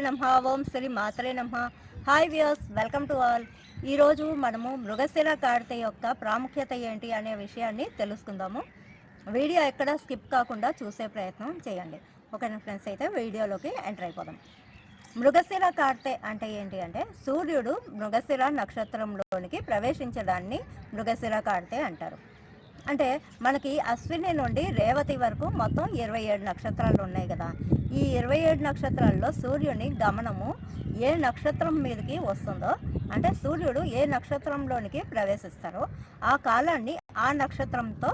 నమ ఓం శ్రీ మాత్రే నమ. Hi views welcome to all. ఈరోజు మనము మృగశిర కార్తె యొక్క ప్రాముఖ్యత ఏంటి అనే విషయాన్ని తెలుసుకుందాము. వీడియో ఎక్కడ స్కిప్ కాకుండా చూసే ప్రయత్నం చేయండి. ఓకేనా ఫ్రెండ్స్? అయితే వీడియోలోకి ఎంటర్ అయిపోదాం. మృగశిర కార్తె అంటే ఏంటి అంటే సూర్యుడు మృగశిర నక్షత్రంలోనికి ప్రవేశించడాన్ని మృగశిర కార్తె అంటారు. అంటే మనకి అశ్విని నుండి రేవతి వరకు మొత్తం ఇరవై ఏడు నక్షత్రాలు ఉన్నాయి కదా. ఈ ఇరవై ఏడు నక్షత్రాల్లో సూర్యుని గమనము ఏ నక్షత్రం మీదకి వస్తుందో అంటే సూర్యుడు ఏ నక్షత్రంలోనికి ప్రవేశిస్తారో ఆ కాలాన్ని ఆ నక్షత్రంతో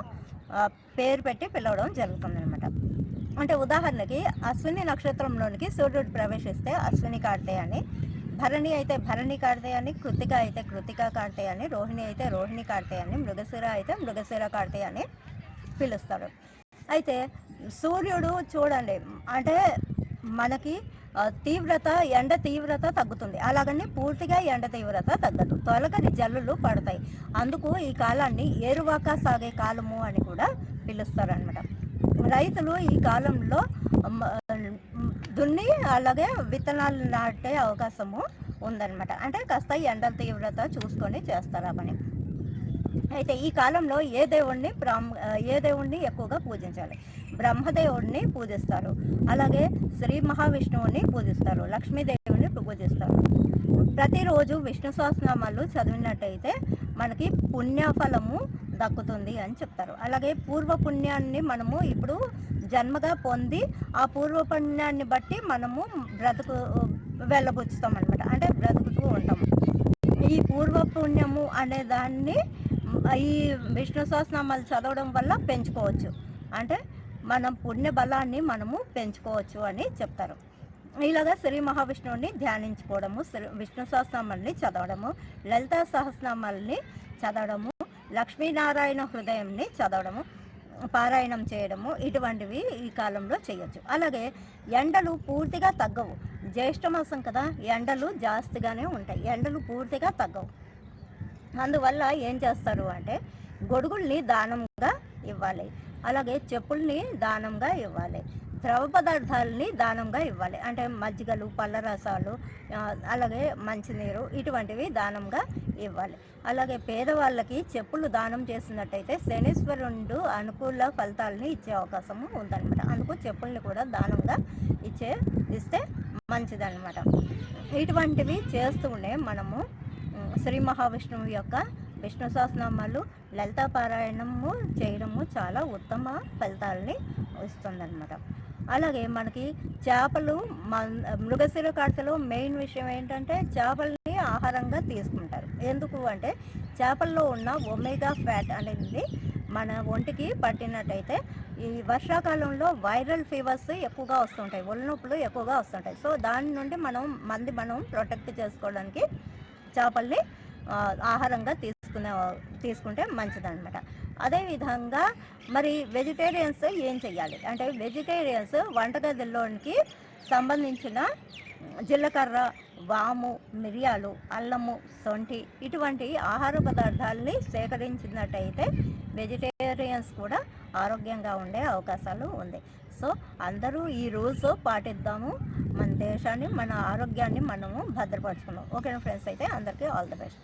పేరు పెట్టి పిలవడం జరుగుతుంది అనమాట అంటే ఉదాహరణకి అశ్విని నక్షత్రంలోనికి సూర్యుడు ప్రవేశిస్తే అశ్విని కార్తే అని భరణి అయితే భరణి కార్తె అని కృతిక అయితే కృతిక కార్తె అని రోహిణి అయితే రోహిణి కార్తె అని మృగశిర అయితే మృగశిర కార్తె అని పిలుస్తారు. అయితే సూర్యుడు చూడండి అంటే మనకి తీవ్రత ఎండ తీవ్రత తగ్గుతుంది. అలాగని పూర్తిగా ఎండ తీవ్రత తగ్గదు. తొలగని జల్లులు పడతాయి. అందుకు ఈ కాలాన్ని ఏరువాక సాగే కాలము అని కూడా పిలుస్తారు అనమాట రైతులు ఈ కాలంలో దున్ని అలాగే విత్తనాలు నాటే అవకాశము ఉందన్నమాట. అంటే కాస్త ఎండల తీవ్రత చూసుకొని చేస్తారు ఆ పని? అయితే ఈ కాలంలో ఏ దేవుణ్ణి బ్రహ్మ ఏ దేవుణ్ణి ఎక్కువగా పూజించాలి? బ్రహ్మదేవుడిని పూజిస్తారు. అలాగే శ్రీ మహావిష్ణువుని పూజిస్తారు. లక్ష్మీదేవిని పూజిస్తారు. ప్రతిరోజు విష్ణు సహస్రనామాలు చదివినట్టయితే మనకి పుణ్యఫలము దక్కుతుంది అని చెప్తారు. అలాగే పూర్వ పుణ్యాన్ని మనము ఇప్పుడు జన్మగా పొంది ఆ పూర్వ పుణ్యాన్ని బట్టి మనము బ్రతుకు వెళ్ళబుచ్చుతాం అనమాట అంటే బ్రతుకుతూ ఉంటాము. ఈ పూర్వ పుణ్యము అనే దాన్ని ఈ విష్ణు సహస్రనామాలు చదవడం వల్ల పెంచుకోవచ్చు. అంటే మనం పుణ్య బలాన్ని మనము పెంచుకోవచ్చు అని చెప్తారు. ఇలాగా శ్రీ మహావిష్ణువుని ధ్యానించుకోవడము శ్రీ విష్ణు సహస్రనామాలని చదవడము లలిత సహస్రనామాలని చదవడము లక్ష్మీనారాయణ హృదయంని చదవడము పారాయణం చేయడము ఇటువంటివి ఈ కాలంలో చేయొచ్చు. అలాగే ఎండలు పూర్తిగా తగ్గవు. జ్యేష్ఠమాసం కదా ఎండలు జాస్తిగానే ఉంటాయి. ఎండలు పూర్తిగా తగ్గవు. అందువల్ల ఏం చేస్తారు అంటే గొడుగుల్ని దానంగా ఇవ్వాలి. అలాగే చెప్పుల్ని దానంగా ఇవ్వాలి. ద్రవ పదార్థాలని దానంగా ఇవ్వాలి. అంటే మజ్జిగలు పళ్ళ రసాలు అలాగే మంచినీరు ఇటువంటివి దానంగా ఇవ్వాలి. అలాగే పేదవాళ్ళకి చెప్పులు దానం చేసినట్టయితే శనీశ్వరుడు అనుకూల ఫలితాలని ఇచ్చే అవకాశము ఉందన్నమాట. అందుకు చెప్పుల్ని కూడా దానంగా ఇచ్చే ఇస్తే మంచిదన్నమాట. ఇటువంటివి చేస్తూనే మనము శ్రీ మహావిష్ణువు యొక్క విష్ణు సహస్రనామాలు లలిత పారాయణము చేయడము చాలా ఉత్తమ ఫలితాలని ఇస్తుందన్నమాట. అలాగే మనకి చేపలు మృగశిర కార్తెలో మెయిన్ విషయం ఏంటంటే చేపల్ని ఆహారంగా తీసుకుంటారు. ఎందుకు అంటే చేపల్లో ఉన్న ఒమేగా ఫ్యాట్ అనేది మన ఒంటికి పట్టినట్టయితే ఈ వర్షాకాలంలో వైరల్ ఫీవర్స్ ఎక్కువగా వస్తుంటాయి ఒళ్ళు నొప్పులు ఎక్కువగా వస్తుంటాయి. సో దాని నుండి మనం మంది మనం ప్రొటెక్ట్ చేసుకోవడానికి చేపల్ని ఆహారంగా తీసుకునే తీసుకుంటే మంచిదన్నమాట. అదేవిధంగా మరి వెజిటేరియన్స్ ఏం చెయ్యాలి? అంటే వెజిటేరియన్స్ వంటగదిలోనికి సంబంధించిన జీలకర్ర వాము మిరియాలు అల్లము సొంటి ఇటువంటి ఆహార పదార్థాలని సేకరించినట్టయితే వెజిటేరియన్స్ కూడా ఆరోగ్యంగా ఉండే అవకాశాలు ఉంది. సో అందరూ ఈ రూల్స్ పాటిద్దాము. మన దేశాన్ని మన ఆరోగ్యాన్ని మనము భద్రపరచుకుందాం. ఓకేనా ఫ్రెండ్స్? అయితే అందరికీ ఆల్ ది బెస్ట్.